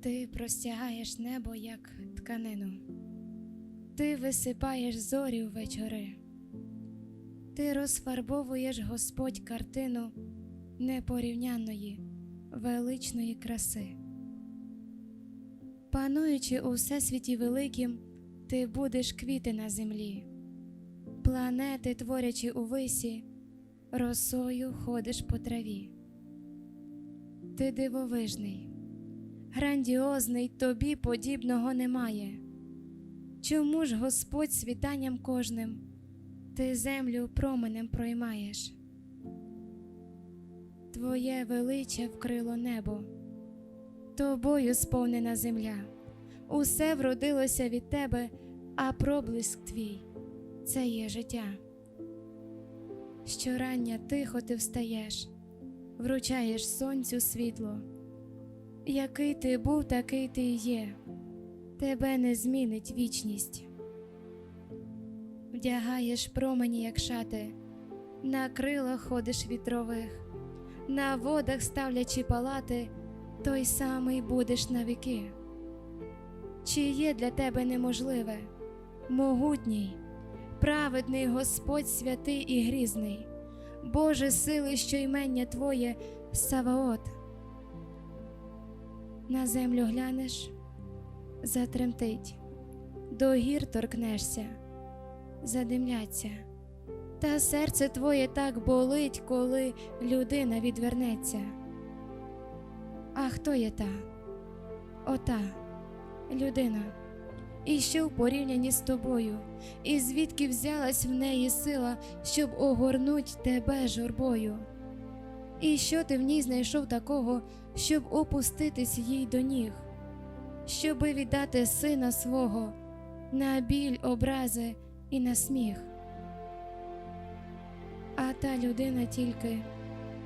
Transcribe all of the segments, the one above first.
Ти простягаєш небо, як тканину, ти висипаєш зорі у вечори, ти розфарбовуєш Господь картину непорівнянної, величної краси. Пануючи у всесвіті великим, ти будеш квіти на землі, планети творячи у висі, росою ходиш по траві. Ти дивовижний, грандіозний, тобі подібного немає. Чому ж Господь світанням кожним ти землю променем проймаєш? Твоє величе вкрило небо, тобою сповнена земля, усе вродилося від тебе, а проблиск твій це є життя. Щорання тихо ти встаєш, вручаєш сонцю світло. Який ти був, такий ти є, тебе не змінить вічність. Вдягаєш промені, як шати, на крилах ходиш вітрових, на водах ставлячи палати, той самий будеш навіки. Чи є для тебе неможливе, могутній, праведний Господь святий і грізний, Боже сили, що ймення Твоє Саваот. На землю глянеш, затремтить, до гір торкнешся, задимляться, та серце твоє так болить, коли людина відвернеться. А хто є та? Ота людина, і що в порівнянні з тобою, і звідки взялась в неї сила, щоб огорнуть тебе журбою? І що ти в ній знайшов такого, щоб опуститись їй до ніг, щоби віддати сина свого на біль, образи і на сміх? А та людина тільки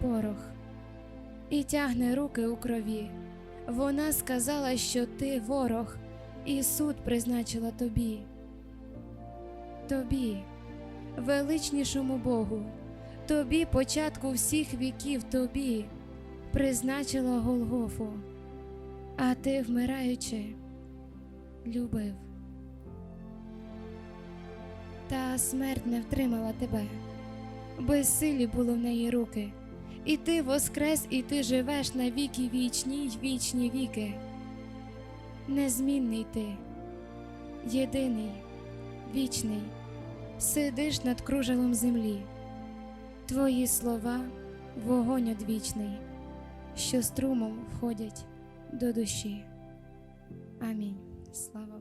порох і тягне руки у крові. Вона сказала, що ти ворог, і суд призначила тобі. Тобі, величнішому Богу, тобі, початку всіх віків, тобі призначила Голгофу, а ти, вмираючи, любив. Та смерть не втримала тебе, безсилі було в неї руки, і ти воскрес, і ти живеш на віки вічні й вічні віки. Незмінний ти, єдиний, вічний, сидиш над кружелом землі. Твої слова вогонь одвічний, що струмом входять до душі. Амінь. Слава